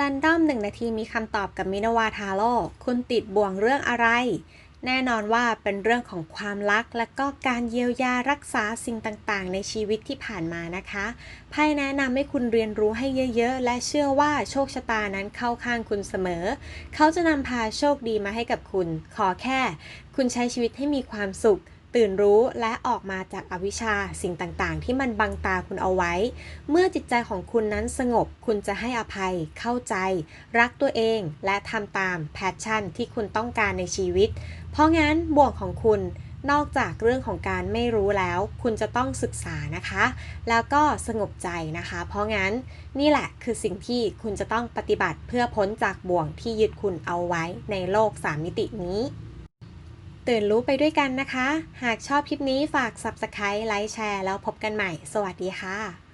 รันดอมหนึ่งนาทีมีคำตอบกับมินาวาทาโร่คุณติดบ่วงเรื่องอะไร แน่นอนว่าเป็นเรื่องของความรัก และก็การเยียวยารักษาสิ่งต่างๆ ในชีวิตที่ผ่านมานะคะไพ่แนะนำให้คุณเรียนรู้ให้เยอะๆ และเชื่อว่าโชคชะตานั้นเข้าข้างคุณเสมอ เขาจะนำพาโชคดีมาให้กับคุณ ขอแค่ คุณใช้ชีวิตให้มีความสุข ตื่นรู้และออกมาจากอวิชชาสิ่งต่างๆ ที่มันบังตาคุณเอาไว้ เมื่อจิตใจของคุณนั้นสงบ คุณจะให้อภัย เข้าใจ รักตัวเอง และทำตามแพชชั่นที่คุณต้องการในชีวิต เพราะงั้นบ่วงของคุณนอกจากเรื่องของการไม่รู้แล้ว คุณจะต้องศึกษานะคะ แล้วก็สงบใจนะคะ เพราะงั้นนี่แหละคือสิ่งที่คุณจะต้องปฏิบัติเพื่อพ้นจากบ่วงที่ยึดคุณเอาไว้ในโลก 3 มิตินี้ ตื่นรู้ไปด้วยกันนะคะ หากชอบคลิปนี้ฝาก Subscribe ไลค์แชร์แล้วพบกันใหม่ สวัสดีค่ะ